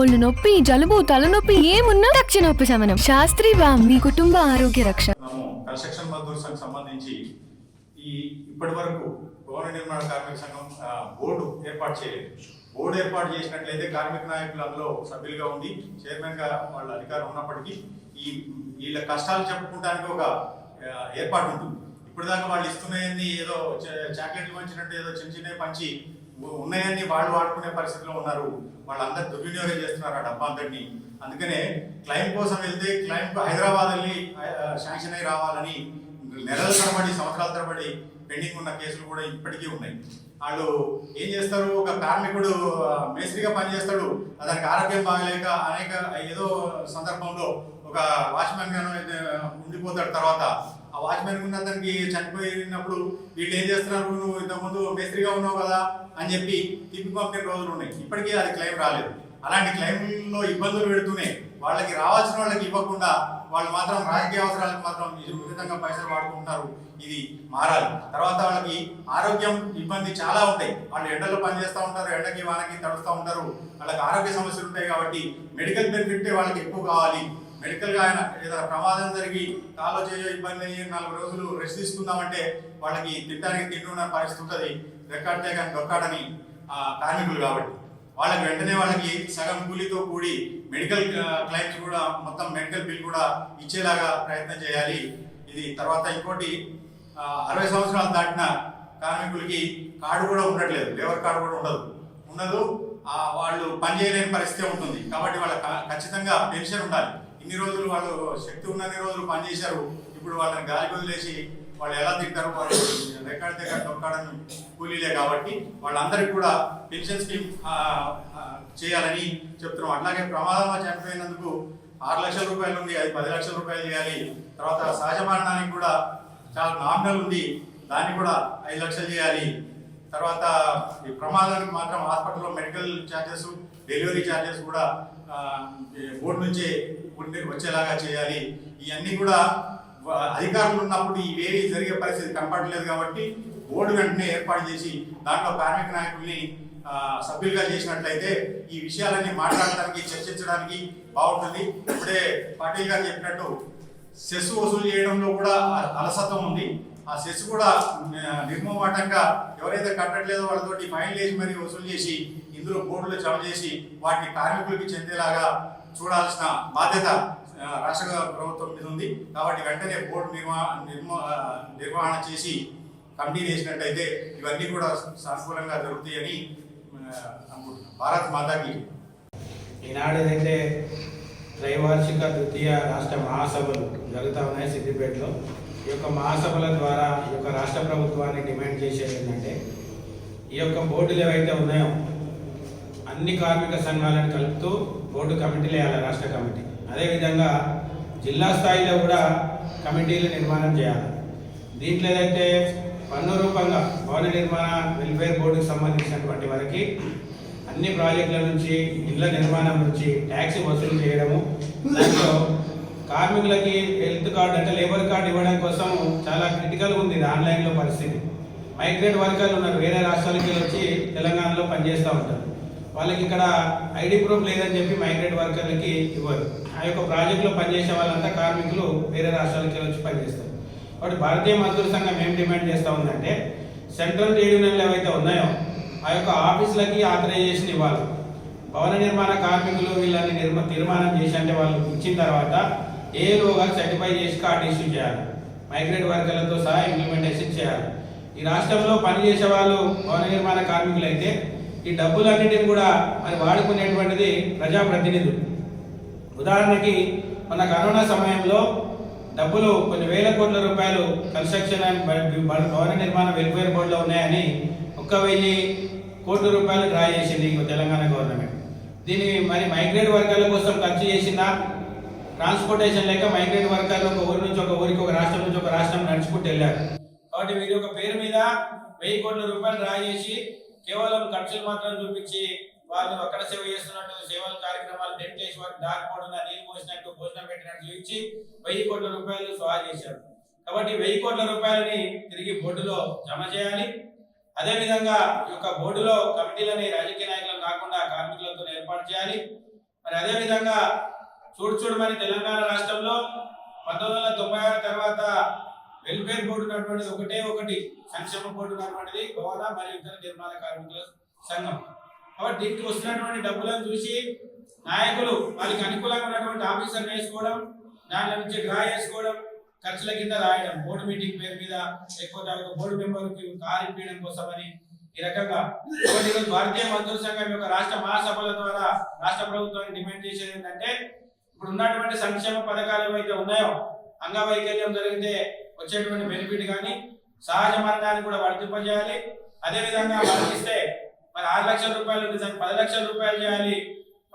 ఒళ్ళు నొప్పి జలుబు తలనొప్పి ఏమున్నా తక్షణ నొప్పి శాస్త్రి బామ్ మీ కుటుంబ ఆరోగ్య రక్ష. కన్స్ట్రక్షన్ మజ్దూర్ సంబంధించి ఈ ఇప్పటి వరకు భవన నిర్మాణ కార్మిక సంఘం బోర్డు ఏర్పాటు చేయలేదు. బోర్డు ఏర్పాటు చేసినట్లయితే కార్మిక నాయకులు అందులో సభ్యులుగా ఉండి చైర్మన్గా వాళ్ళ అధికారం ఉన్నప్పటికీ ఈ వీళ్ళ కష్టాలు చెప్పుకోవడానికి ఒక ఏర్పాటు ఉంటుంది. ఇప్పుడు దాకా వాళ్ళు ఇస్తున్నాయని ఏదో చాక్లెట్లు పంచినట్టు ఏదో చిన్న చిన్న పంచి ఉన్నాయని వాళ్ళు వాడుకునే పరిస్థితిలో ఉన్నారు. వాళ్ళందరూ దుర్వినియోగం చేస్తున్నారు ఆ డబ్బా అందరినీ అందుకనే క్లైమ్ కోసం వెళ్తే క్లైమ్ హైదరాబాద్ వెళ్ళి శాంక్షన్ అయి రావాలని నెలల తరబడి సంవత్సరాల తరబడి పెండింగ్ ఉన్న కేసులు కూడా ఇప్పటికీ ఉన్నాయి. వాళ్ళు ఏం చేస్తారు? ఒక కార్మికుడు మేస్త్రిగా పనిచేస్తాడు. అతనికి ఆరోగ్యం బాగలేక అనేక ఏదో సందర్భంలో ఒక వాచ్మెన్ గాను ఉండిపోతాడు తర్వాత. ఆ వాచ్మెన్ ఉన్న అతనికి చనిపోయినప్పుడు వీళ్ళు ఏం చేస్తున్నారు? నువ్వు ఇంతకుముందు మేస్త్రిగా ఉన్నావు కదా అని చెప్పి తిప్పి పంపిన రోజులు ఉన్నాయి. ఇప్పటికీ అది క్లెయిమ్ రాలేదు. అలాంటి క్లెయిమ్లో ఇబ్బందులు పెడుతూనే వాళ్ళకి రావాల్సిన వాళ్ళకి ఇవ్వకుండా వాళ్ళు మాత్రం రాజకీయ అవసరాలకు మాత్రం విధంగా పైసలు వాడుకుంటున్నారు. ఇది మారాలి. తర్వాత వాళ్ళకి ఆరోగ్యం ఇబ్బంది చాలా ఉంటాయి. వాళ్ళు ఎండలో పనిచేస్తూ ఉంటారు ఎండకి వానకి తడుస్తూ ఉంటారు. వాళ్ళకి ఆరోగ్య సమస్యలు ఉంటాయి కాబట్టి మెడికల్ బెనిఫిట్ వాళ్ళకి ఎక్కువ కావాలి. మెడికల్గా ఆయన ఏదైనా ప్రమాదం జరిగి కాలో చేయో ఇబ్బంది అయ్యి నాలుగు రోజులు రెస్ట్ తీసుకుందామంటే వాళ్ళకి తిట్టడానికి తిండి ఉన్న పరిస్థితి ఉంటుంది. రెక్కాడితే కానీ దొక్కాడని ఆ, కార్మికులు కాబట్టి. వాళ్ళకి వెంటనే వాళ్ళకి సగం కూలీతో కూడి మెడికల్ క్లైమ్స్ కూడా మొత్తం మెడికల్ బిల్ కూడా ఇచ్చేలాగా ప్రయత్నం చేయాలి. ఇది తర్వాత ఇంకోటి అరవై సంవత్సరాలు దాటిన కార్మికులకి కార్డు కూడా ఉండట్లేదు. లేబర్ కార్డు కూడా ఉండదు. ఉండదు. వాళ్ళు పని చేయలేని పరిస్థితి ఉంటుంది. కాబట్టి వాళ్ళ ఖచ్చితంగా పెన్షన్ ఉండాలి. ఇన్ని రోజులు వాళ్ళు శక్తి ఉన్నన్ని రోజులు పనిచేశారు ఇప్పుడు వాళ్ళని గాలి వదిలేసి వాళ్ళు ఎలా తింటారు వాళ్ళు రికార్డ్ దగ్గర తొక్కాడని కూలీలే కాబట్టి వాళ్ళందరికీ కూడా పెన్షన్ స్కీమ్ చేయాలని చెప్తున్నాం. అట్లాగే ప్రమాదంలో చనిపోయినందుకు ఆరు లక్షల రూపాయలు ఉంది అది పది లక్షల రూపాయలు చేయాలి. తర్వాత సహజ మరణానికి కూడా చాలా నామినల్ ఉంది దాన్ని కూడా ఐదు లక్షలు చేయాలి. తర్వాత ఈ ప్రమాదానికి మాత్రం హాస్పిటల్లో మెడికల్ ఛార్జెస్ డెలివరీ ఛార్జెస్ కూడా బోర్డు నుంచే ఉండి వచ్చేలాగా చేయాలి. ఇవన్నీ కూడా అధికారులు ఉన్నప్పుడు ఇవేవి జరిగే పరిస్థితి కనపడలేదు కాబట్టి బోర్డు వెంటనే ఏర్పాటు చేసి దాంట్లో కార్మిక నాయకుల్ని సభ్యులుగా చేసినట్లయితే ఈ విషయాలన్నీ మాట్లాడడానికి చర్చించడానికి బాగుంటుంది. ఇప్పుడే పాటిల్ గారు చెప్పినట్టు సెస్ వసూలు చేయడంలో కూడా అలసత్వం ఉంది. ఆ సెస్ కూడా నిర్మమాటంగా ఎవరైతే కట్టట్లేదో వాళ్ళతోటి ఫైన్ వేసి మరీ వసూలు చేసి ఇందులో బోర్డులు జమ చేసి వాటిని కార్మికులకి చెందేలాగా చూడాల్సిన బాధ్యత రాష్ట్ర ప్రభుత్వం మీద ఉంది. కాబట్టి వెంటనే బోర్డు నిర్వా నిర్మా నిర్వహణ చేసి కమిటీ వేసినట్టయితే ఇవన్నీ కూడా సానుకూలంగా జరుగుతాయని అనుకుంటున్నాం. భారత్ మాతాకి. ఈనాడు ఏదైతే త్రైవార్షిక ద్వితీయ రాష్ట్ర మహాసభలు జరుగుతూ ఉన్నాయి సిద్దిపేటలో ఈ యొక్క మహాసభల ద్వారా ఈ యొక్క రాష్ట్ర ప్రభుత్వాన్ని డిమాండ్ చేసేది ఏంటంటే ఈ యొక్క బోర్డులు ఏవైతే ఉన్నాయో అన్ని కార్మిక సంఘాలను కలుపుతూ బోర్డు కమిటీలు వేయాలి రాష్ట్ర కమిటీ. అదేవిధంగా జిల్లా స్థాయిలో కూడా కమిటీలు నిర్మాణం చేయాలి. దీంట్లో ఏదైతే పన్ను రూపంగా భవన నిర్మాణ వెల్ఫేర్ బోర్డుకి సంబంధించినటువంటి వరకు అన్ని ప్రాజెక్టుల నుంచి ఇళ్ళ నిర్మాణం నుంచి ట్యాక్స్ వసూలు చేయడము దాంట్లో కార్మికులకి హెల్త్ కార్డు అంటే లేబర్ కార్డు ఇవ్వడం కోసం చాలా క్రిటికల్ ఉంది ఆన్లైన్లో పరిస్థితి. మైగ్రేట్ వర్కర్లు ఉన్నారు వేరే రాష్ట్రాలకి వచ్చి తెలంగాణలో పనిచేస్తూ ఉంటారు. వాళ్ళకి ఇక్కడ ఐడి ప్రూఫ్ లేదని చెప్పి మైగ్రేట్ వర్కర్లకి ఇవ్వరు. ఆ యొక్క ప్రాజెక్టులో పనిచేసే వాళ్ళంతా కార్మికులు వేరే రాష్ట్రాలకి వెళ్ళి వచ్చి పనిచేస్తారు. కాబట్టి భారతీయ మజ్దూర్ సంఘం ఏం డిమాండ్ చేస్తూ ఉందంటే సెంట్రల్ ట్రేడ్ యూనియన్లు ఏవైతే ఉన్నాయో ఆ యొక్క ఆఫీసులకి ఆథరైజేషన్ ఇవ్వాలి. భవన నిర్మాణ కార్మికులు వీళ్ళని నిర్మ తీర్మానం చేసి అంటే వాళ్ళు ఇచ్చిన తర్వాత ఏ లోగా సర్టిఫై చేసి కార్డు ఇష్యూ చేయాలి. మైగ్రేట్ వర్కర్లతో సహా ఇంప్లిమెంటేషన్ చేయాలి. ఈ రాష్ట్రంలో పనిచేసే వాళ్ళు భవన నిర్మాణ కార్మికులు అయితే ఈ డబ్బులన్నిటిని కూడా మరి వాడుకునేటువంటిది ప్రజాప్రతినిధులు. ఉదాహరణకి మన కరోనా సమయంలో డబ్బులు కొన్ని వేల కోట్ల రూపాయలు కన్స్ట్రక్షన్ అండ్ భవన నిర్మాణ వెల్ఫేర్ బోర్డులో ఉన్నాయని ఒక్క వెయ్యి కోట్ల రూపాయలు డ్రా చేసింది తెలంగాణ గవర్నమెంట్. దీన్ని మరి మైగ్రేట్ వర్గాల కోసం ఖర్చు చేసిందా ట్రాన్స్పోర్టేషన్ లేక మైగ్రేట్ వర్గాలు ఒక ఊరి నుంచి ఒక ఊరికి ఒక రాష్ట్రం నుంచి ఒక రాష్ట్రం నడుచుకుంటూ వెళ్ళారు. కాబట్టి వీరి యొక్క పేరు మీద వెయ్యి కోట్ల రూపాయలు డ్రా చేసి కేవలం ఖర్చులు మాత్రం చూపించి వాళ్ళు అక్కడ సేవ చేస్తున్నట్టు సేవల కార్యక్రమాలు టెంట్ చేసి వారికి దారిపోవడం నీళ్ళు పోసినట్టు భోజనం పెట్టినట్టు చూపించి వెయ్యి కోట్ల రూపాయలు సహా చేశారు. కాబట్టి వెయ్యి కోట్ల రూపాయలని తిరిగి బోర్డులో జమ చేయాలి. అదేవిధంగా ఈ యొక్క బోర్డులో కమిటీలని రాజకీయ నాయకులను కాకుండా కార్మికులతో ఏర్పాటు చేయాలి. మరి అదేవిధంగా చూడు చూడు మరి తెలంగాణ రాష్ట్రంలో పంతొమ్మిది వందల తొంభై ఆరు తర్వాత వెల్ఫేర్ బోర్డు ఉన్నటువంటిది ఒకటే ఒకటి. సంక్షేమ బోర్డు ఉన్నటువంటిది గోదా మరియు ఇతర నిర్మాణ కార్మికుల సంఘం. కాబట్టి దీనికి వస్తున్నటువంటి డబ్బులను చూసి నాయకులు వాళ్ళకి అనుకూలంగా ఉన్నటువంటి ఆఫీసర్ వేసుకోవడం దాని నుంచి డ్రా చేసుకోవడం ఖర్చుల కింద రాయడం. బోర్డు మీటింగ్ పేరు మీద లేకపోతే బోర్డు మెంబర్కి కారు ఇప్పించడం కోసమని ఈ రకంగా కాబట్టి ఈరోజు భారతీయ మజ్దూర్ సంఘం యొక్క రాష్ట్ర మహాసభల ద్వారా రాష్ట్ర ప్రభుత్వాన్ని డిమాండ్ చేసేది ఏంటంటే ఇప్పుడు ఉన్నటువంటి సంక్షేమ పథకాలు ఏవైతే ఉన్నాయో అంగవైకల్యం జరిగితే వచ్చేటువంటి బెనిఫిట్ కానీ సహజ మరణాన్ని కూడా వర్తింపజేయాలి. అదేవిధంగా వర్తిస్తే మరి ఆరు లక్షల రూపాయలు దాన్ని పది లక్షల రూపాయలు చేయాలి.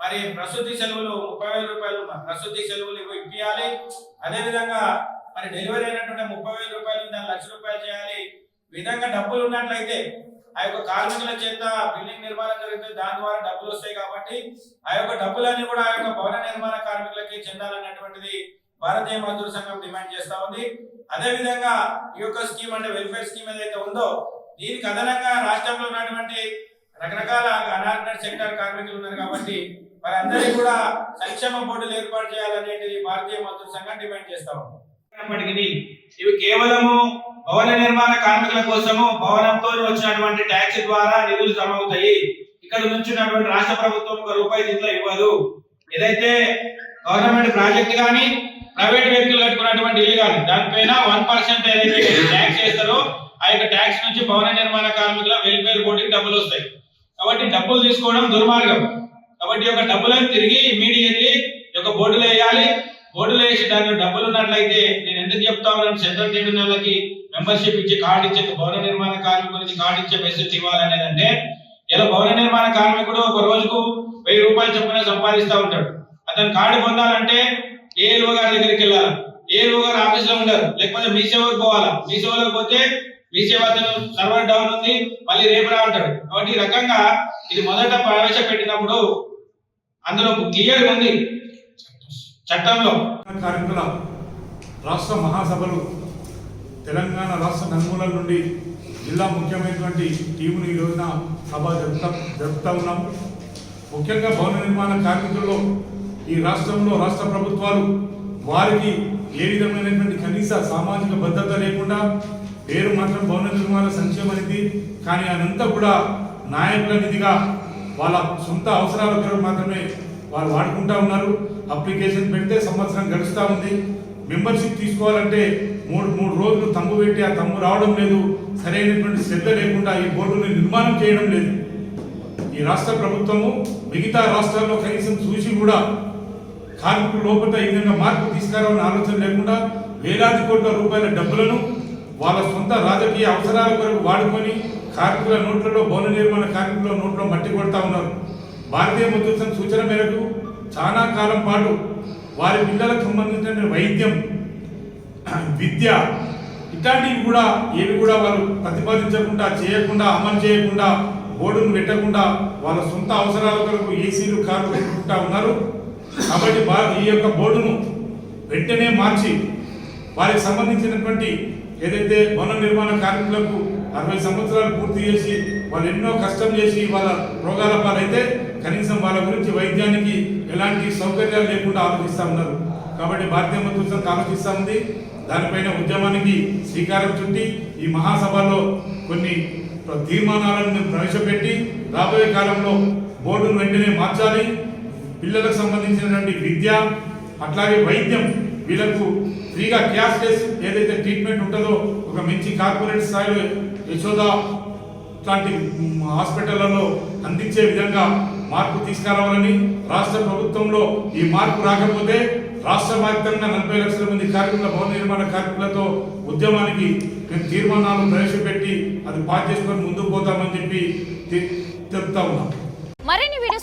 మరి ప్రసూతి సెలవులు ముప్పై వేల రూపాయలు ప్రసూతి సెలవులు ఇప్పియాలి. అదేవిధంగా మరి డెలివరీ అయినటువంటి ముప్పై వేల రూపాయలు దాని లక్ష రూపాయలు చేయాలి. విధంగా డబ్బులు ఉన్నట్లయితే ఆ యొక్క కార్మికుల చేత బిల్డింగ్ నిర్మాణం జరుగుతుంది దాని ద్వారా డబ్బులు వస్తాయి కాబట్టి ఆ యొక్క డబ్బులన్నీ కూడా ఆ యొక్క భవన నిర్మాణ కార్మికులకి చెందాలన్నటువంటిది భారతీయ మజ్దూర్ సంఘం డిమాండ్ చేస్తా ఉంది. అదే విధంగా ఈ యొక్క స్కీమ్ అంటే వెల్ఫేర్ స్కీమ్ ఏదైతే ఉందో దీనికి అదనంగా రాష్ట్రంలో ఉన్నటువంటి రకరకాల అనార్గనైజ్ సెక్టర్ కార్మికులు ఉన్నారు కాబట్టి వారందరికీ కూడా సంక్షేమ బోర్డులు ఏర్పాటు చేయాలనేది భారతీయ మంత్రుల సంఘం డిమాండ్ చేస్తా ఉంది. ఇవి కేవలము భవన నిర్మాణ కార్మికుల కోసము భవనంతో వచ్చినటువంటి ట్యాక్స్ ద్వారా నిధులు జమ అవుతాయి. ఇక్కడ నుంచినటువంటి రాష్ట్ర ప్రభుత్వం ఒక రూపాయి దీంట్లో ఇవ్వదు. ఏదైతే గవర్నమెంట్ ప్రాజెక్ట్ కానీ ప్రైవేట్ వ్యక్తులు కట్టుకున్నటువంటి ఇల్లు కాదు. దానిపైన వన్ పర్సెంట్ ఏదైతే ట్యాక్స్ చేస్తారో ఆ యొక్క ట్యాక్స్ నుంచి భవన నిర్మాణ కార్మికుల వెల్ఫేర్ బోర్డుకి డబ్బులు వస్తాయి. కాబట్టి డబ్బులు తీసుకోవడం దుర్మార్గం. కాబట్టి ఈ యొక్క డబ్బులను తిరిగి ఇమీడియట్లీ యొక్క బోర్డులో వేయాలి. బోర్డులు వేసి దాంట్లో డబ్బులు ఉన్నట్లయితే నేను ఎందుకు చెప్తా ఉన్నాను? సెంట్రల్ ట్రేడ్ మెంబర్షిప్ ఇచ్చి కార్డు ఇచ్చే భవన నిర్మాణ కార్మికులకి కార్డు ఇచ్చే మెసేజ్ ఇవ్వాలనేది అంటే ఇలా భవన నిర్మాణ కార్మికుడు ఒక రోజుకు వెయ్యి రూపాయలు చొప్పున సంపాదిస్తూ ఉంటాడు. అతను కార్డు పొందాలంటే ఏఎల్ఓ గారి దగ్గరికి వెళ్ళాలి? ఏఎల్ఓ గారు ఆఫీస్లో ఉండరు. లేకపోతే మీ సేవకు పోవాలా? మీ సేవలకు పోతే మీ సేవ సర్వర్ డౌన్ ఉంది మళ్ళీ రేపు రా అంటాడు. కాబట్టి ఈ రకంగా ఇది మొదట ప్రవేశపెట్టినప్పుడు అందులో క్లియర్ ఉంది చట్టంలో. కార్మికుల రాష్ట్ర మహాసభలు తెలంగాణ రాష్ట్ర నలుమూలల నుండి జిల్లా ముఖ్యమైనటువంటి టీమును ఈ రోజున సభ జరుపుతా జరుపుతా ఉన్నాము ముఖ్యంగా భవన నిర్మాణ కార్మికుల్లో ఈ రాష్ట్రంలో రాష్ట్ర ప్రభుత్వాలు వారికి ఏ విధమైనటువంటి కనీస సామాజిక భద్రత లేకుండా పేరు మాత్రం భవన నిర్మాణ సంక్షేమ నిధి కానీ అదంతా కూడా నాయకుల నిధిగా వాళ్ళ సొంత అవసరాల కొరకు మాత్రమే వాళ్ళు వాడుకుంటా ఉన్నారు. అప్లికేషన్ పెడితే సంవత్సరం గడుస్తూ ఉంది. మెంబర్షిప్ తీసుకోవాలంటే మూడు మూడు రోజులు తమ్ము పెట్టి ఆ తమ్ము రావడం లేదు. సరైనటువంటి శ్రద్ధ లేకుండా ఈ బోర్డుని నిర్మాణం చేయడం లేదు. ఈ రాష్ట్ర ప్రభుత్వము మిగతా రాష్ట్రాల్లో కనీసం చూసి కూడా కార్మికుల లోపల ఈ విధంగా మార్పు తీసుకురావాలని ఆలోచన లేకుండా వేలాది కోట్ల రూపాయల డబ్బులను వాళ్ళ సొంత రాజకీయ అవసరాల కొరకు వాడుకొని కార్మికుల నోట్లలో భవన నిర్మాణ కార్మికుల నోట్లో మట్టి కొడతా ఉన్నారు. భారతీయ మజ్దూర్ సూచన మేరకు చాలా కాలం పాటు వారి పిల్లలకు సంబంధించిన వైద్యం విద్య ఇట్లాంటివి కూడా ఏవి కూడా వారు ప్రతిపాదించకుండా చేయకుండా అమలు చేయకుండా బోర్డును పెట్టకుండా వాళ్ళ సొంత అవసరాల కొరకు ఏసీలు కార్లు పెట్టుకుంటా ఉన్నారు. కాబట్టి వా- ఈ యొక్క బోర్డును వెంటనే మార్చి వారికి సంబంధించినటువంటి ఏదైతే భవన నిర్మాణ కార్మికులకు అరవై సంవత్సరాలు పూర్తి చేసి వాళ్ళు ఎన్నో కష్టం చేసి వాళ్ళ రోగాల పాలైతే కనీసం వాళ్ళ గురించి వైద్యానికి ఎలాంటి సౌకర్యాలు లేకుండా ఆలోచిస్తా ఉన్నారు. కాబట్టి భారతీయ మజ్దూర్ సంఘ్ ఆలోచిస్తా ఉంది. దానిపైన ఉద్యమానికి శ్రీకారం చుట్టి ఈ మహాసభలో కొన్ని తీర్మానాలను ప్రవేశపెట్టి రాబోయే కాలంలో బోర్డును వెంటనే మార్చాలి. పిల్లలకు సంబంధించినటువంటి విద్య అట్లాగే వైద్యం వీళ్ళకు ఫ్రీగా క్యాష్లెస్ ఏదైతే ట్రీట్మెంట్ ఉంటుందో ఒక మంచి కార్పొరేట్ స్థాయిలో యశోద లాంటి హాస్పిటళ్ళలో అందించే విధంగా మార్పు తీసుకురావాలని రాష్ట్ర ప్రభుత్వంలో ఈ మార్పు రాకపోతే రాష్ట్ర వ్యాప్తంగా నలభై లక్షల మంది కార్మికుల భవన నిర్మాణ కార్మికులతో ఉద్యమానికి మేము తీర్మానాలు ప్రవేశపెట్టి అది పాస్ చేసుకొని ముందుకు పోతామని చెప్పి చెప్తా ఉన్నాం.